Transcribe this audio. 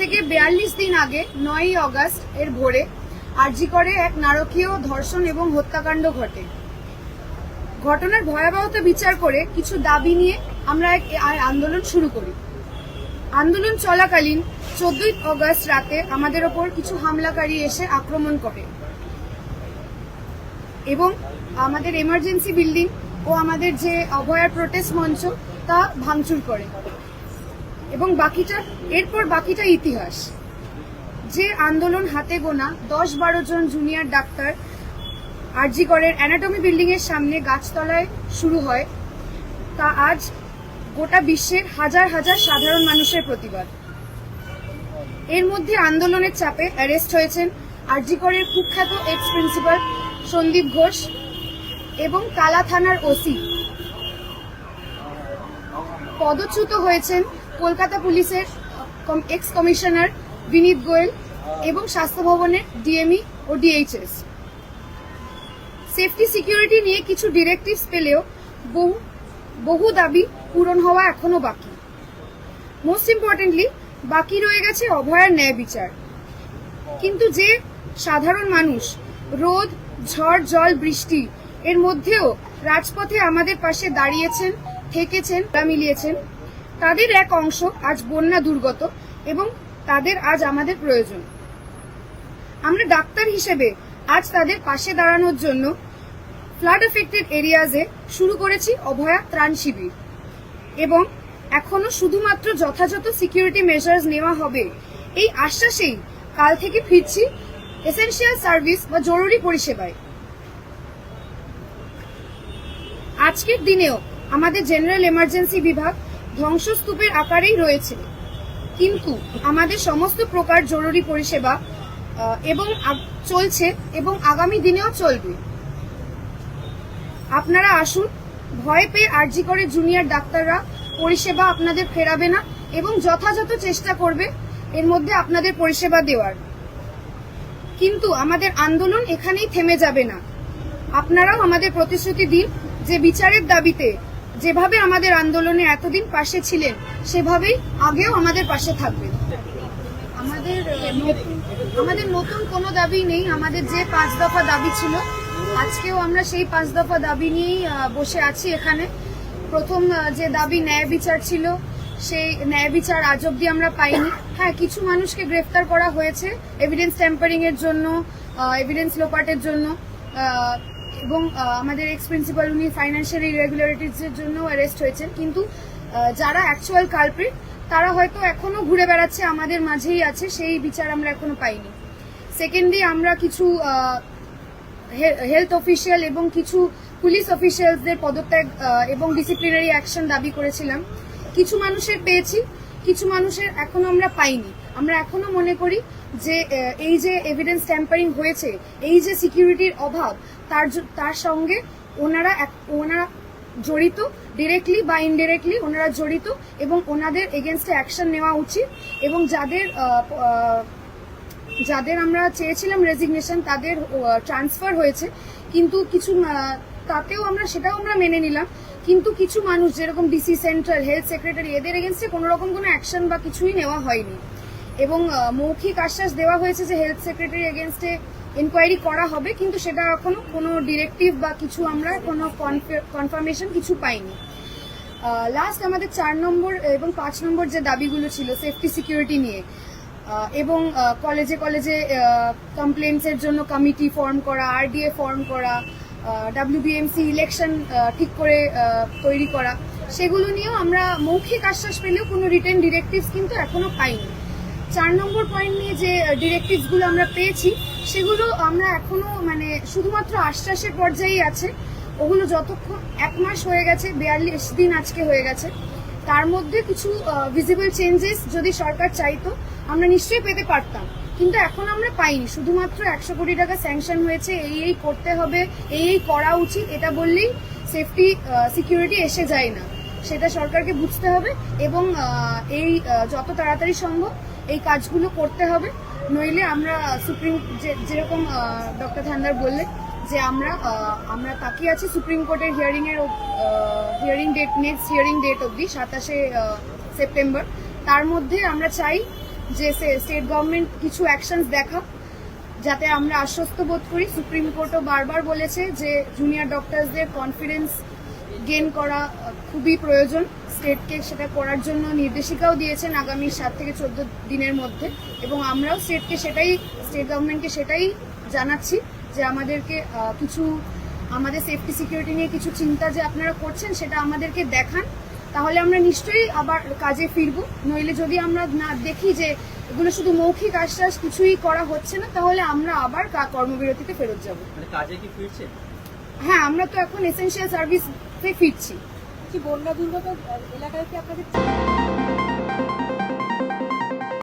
থেকে বিয়াল্লিশ দিন আগে, নয়ই অগস্ট, এর ভোরে আরজি করে এক নারকীয় ধর্ষণ এবং হত্যাকাণ্ড ঘটে। ঘটনার ভয়াবহতা বিচার করে কিছু দাবি নিয়ে আমরা এক আন্দোলন শুরু করি। আন্দোলন চলাকালীন চোদ্দই অগস্ট রাতে আমাদের ওপর কিছু হামলাকারী এসে আক্রমণ করে। এবং আমাদের এমার্জেন্সি বিল্ডিং ও আমাদের যে অভয়ার প্রোটেস্ট মঞ্চ তা ভাঙচুর করে। এবং বাকিটা, এরপর বাকিটা ইতিহাস। যে আন্দোলন হাতে গোনা দশ বারো জন জুনিয়র ডাক্তার আরজি করের অ্যানাটমি বিল্ডিং এর সামনে গাছতলায় শুরু হয়, তা আজ গোটা বিশ্বের হাজার হাজার সাধারণ মানুষের প্রতিবাদ। এর মধ্যে আন্দোলনের চাপে অ্যারেস্ট হয়েছেন আরজি করের কুখ্যাত এক্স প্রিন্সিপাল সন্দীপ ঘোষ এবং কালা থানার ওসি। পদচ্যুত হয়েছেন কলকাতা পুলিশের এক্স কমিশনার বিনীত গোয়েল এবং স্বাস্থ্য ভবনের ডিএমই ও ডিএইচএস। সেফটি সিকিউরিটি নিয়ে কিছু ডিরেক্টিভস পেলেও বহু বহু দাবি পূরণ হওয়া এখনও বাকি। মোস্ট ইম্পর্টেন্টলি বাকি রয়ে গেছে অভয়ার ন্যায় বিচার। কিন্তু যে সাধারণ মানুষ রোদ, ঝড়, জল, বৃষ্টি, এর মধ্যেও রাজপথে আমাদের পাশে দাঁড়িয়েছেন, থেকেছেন মিলিয়েছেন তাদের এক অংশ আজ বন্যা দুর্গত এবং তাদের আজ আমাদের প্রয়োজন। আমরা ডাক্তার হিসেবে আজ তাদের পাশে দাঁড়ানোর জন্য ফ্লাড এফেক্টেড এরিয়াজে শুরু করেছি অভয়া ত্রাণ শিবির। এবং এখনও শুধুমাত্র যথাযথ সিকিউরিটি মেজার্স নেওয়া হবে। এই আশ্বাসেই কাল থেকে ফিরছি এসেনশিয়াল সার্ভিস বা জরুরি পরিষেবায়। আজকের দিনেও আমাদের জেনারেল এমার্জেন্সি বিভাগ ধ্বংসস্তূপের আকারেই রয়েছে। কিন্তু আমাদের সমস্ত প্রকার জরুরি পরিষেবা এবং চলছে এবং আগামী দিনেও চলবে। আপনারা আসুন, ভয় পেয়ে আরজি করে জুনিয়র ডাক্তাররা পরিষেবা আপনাদের ফেরাবে না এবং যথাযথ চেষ্টা করবে এর মধ্যে আপনাদের পরিষেবা দেওয়ার। কিন্তু আমাদের আন্দোলন এখানেই থেমে যাবে না। আপনারাও আমাদের প্রতিশ্রুতি দিন যে বিচারের দাবিতে যেভাবে আমাদের আন্দোলনে এতদিন পাশে ছিলেন, সেভাবেই আগেও আমাদের পাশে থাকবেন। আমাদের আমাদের নতুন কোনো দাবি নেই। আমাদের যে পাঁচ দফা দাবি ছিল, আজকেও আমরা সেই পাঁচ দফা দাবি নিয়েই বসে আছি এখানে। প্রথম যে দাবি ন্যায় বিচার ছিল, সেই ন্যায় বিচার আজ অব্দি আমরা পাইনি। হ্যাঁ কিছু মানুষকে গ্রেফতার করা হয়েছে এভিডেন্স ট্যাম্পারিং এর জন্য এভিডেন্স লোপাটের জন্য। এবং আমাদের এক্স প্রিন্সিপাল উনি ফাইন্যান্সিয়াল ইরেগুলারিটিস এর জন্য অ্যারেস্ট হয়েছেন। কিন্তু যারা অ্যাকচুয়াল কালপ্রিট তারা হয়তো এখনও ঘুরে বেড়াচ্ছে, আমাদের মাঝেই আছে, সেই বিচার আমরা এখনও পাইনি। সেকেন্ডলি আমরা কিছু হেলথ অফিসিয়াল এবং কিছু পুলিশ অফিসিয়ালসদের পদত্যাগ এবং ডিসিপ্লিনারি অ্যাকশন দাবি করেছিলাম। কিছু মানুষের পেয়েছি, কিছু মানুষের এখনও আমরা পাইনি। আমরা এখনও মনে করি যে এই যে এভিডেন্স ট্যাম্পারিং হয়েছে, এই যে সিকিউরিটির অভাব, তার তার সঙ্গে ওনারা ওনারা জড়িত ডিরেক্টলি বা ইনডিরেক্টলি ওনারা জড়িত এবং ওনাদের এগেনস্টে অ্যাকশন নেওয়া উচিত এবং যাদের যাদের আমরা চেয়েছিলাম রেজিগনেশন তাদের ট্রান্সফার হয়েছে। কিন্তু কিছু তাতেও আমরা, সেটাও আমরা মেনে নিলাম। কিন্তু কিছু মানুষ, যেরকম ডিসি সেন্ট্রাল হেলথ সেক্রেটারি এদের এগেনস্টে কোনো রকম কোনো অ্যাকশন বা কিছুই নেওয়া হয়নি। এবং মৌখিক আশ্বাস দেওয়া হয়েছে যে হেলথ সেক্রেটারি এগেনস্টে ইনকোয়ারি করা হবে, কিন্তু সেটা এখনও কোনো ডিরেক্টিভ বা কিছু আমরা কোনো কনফার্মেশন কিছু পাইনি। লাস্ট আমাদের চার নম্বর এবং পাঁচ নম্বর যে দাবিগুলো ছিল সেফটি সিকিউরিটি নিয়ে এবং কলেজে কলেজে কমপ্লেন্টস এর জন্য কমিটি ফর্ম করা আরডিএ ফর্ম করা ডাব্লিউবিএমসি ইলেকশন ঠিক করে তৈরি করা, সেগুলো নিয়েও আমরা মৌখিক আশ্বাস পেলেও কোনো রিটেন ডিরেক্টিভস কিন্তু এখনও পাইনি। চার নম্বর পয়েন্ট নিয়ে যে ডিরেক্টিভসগুলো আমরা পেয়েছি, সেগুলো আমরা এখনও মানে শুধুমাত্র আশ্বাসের পর্যায়েই আছে। ওগুলো যতক্ষণ এক মাস হয়ে গেছে, বিয়াল্লিশ দিন আজকে হয়ে গেছে। তার মধ্যে কিছু ভিজিবল চেঞ্জেস যদি সরকার চাইতো, আমরা নিশ্চয়ই পেতে পারতাম। কিন্তু এখন আমরা পাইনি। শুধুমাত্র একশো কোটি টাকা স্যাংশন হয়েছে, এই এই করতে হবে, এই এই করা উচিত, এটা বললেই সেফটি সিকিউরিটি এসে যায় না। সেটা সরকারকে বুঝতে হবে এবং এই যত তাড়াতাড়ি সম্ভব এই কাজগুলো করতে হবে। নইলে আমরা সুপ্রিম যেরকম ডক্টর ধান্দার বললেন যে আমরা আমরা তাকিয়ে আছি সুপ্রিম কোর্টের হিয়ারিং এর hearing date next hearing date অবধি, সাতাশে সেপ্টেম্বর। তার মধ্যে আমরা চাই যে স্টেট গভর্নমেন্ট কিছু অ্যাকশনস দেখা যাতে আমরা আশ্বস্ত বোধ করি। সুপ্রিম কোর্টও বারবার বলেছে যে জুনিয়র ডক্টরসদের কনফিডেন্স গেন করা খুবই প্রয়োজন স্টেটকে সেটা করার জন্য। নির্দেশিকাও দিয়েছেন আগামী সাত থেকে চোদ্দ দিনের মধ্যে এবং আমরাও স্টেটকে সেটাই স্টেট গভর্নমেন্টকে সেটাই জানাচ্ছি যে আমাদেরকে কিছু আমাদের সেফটি সিকিউরিটি নিয়ে কিছু চিন্তা যে আপনারা করছেন সেটা আমাদেরকে দেখান। তাহলে আমরা নিশ্চয়ই আবার কাজে ফিরবো। নইলে যদি আমরা না দেখি যে এগুলো শুধু মৌখিক আশ্বাস কিছুই করা হচ্ছে না তাহলে আমরা আবার কর্মবিরতিতে ফেরত যাব। মানে কাজে কি ফিরছে হ্যাঁ আমরা তো এখন এসেনশিয়াল সার্ভিসে ফিরছি। কি বন্যা দুর্গত এলাকায় কি আপনাদের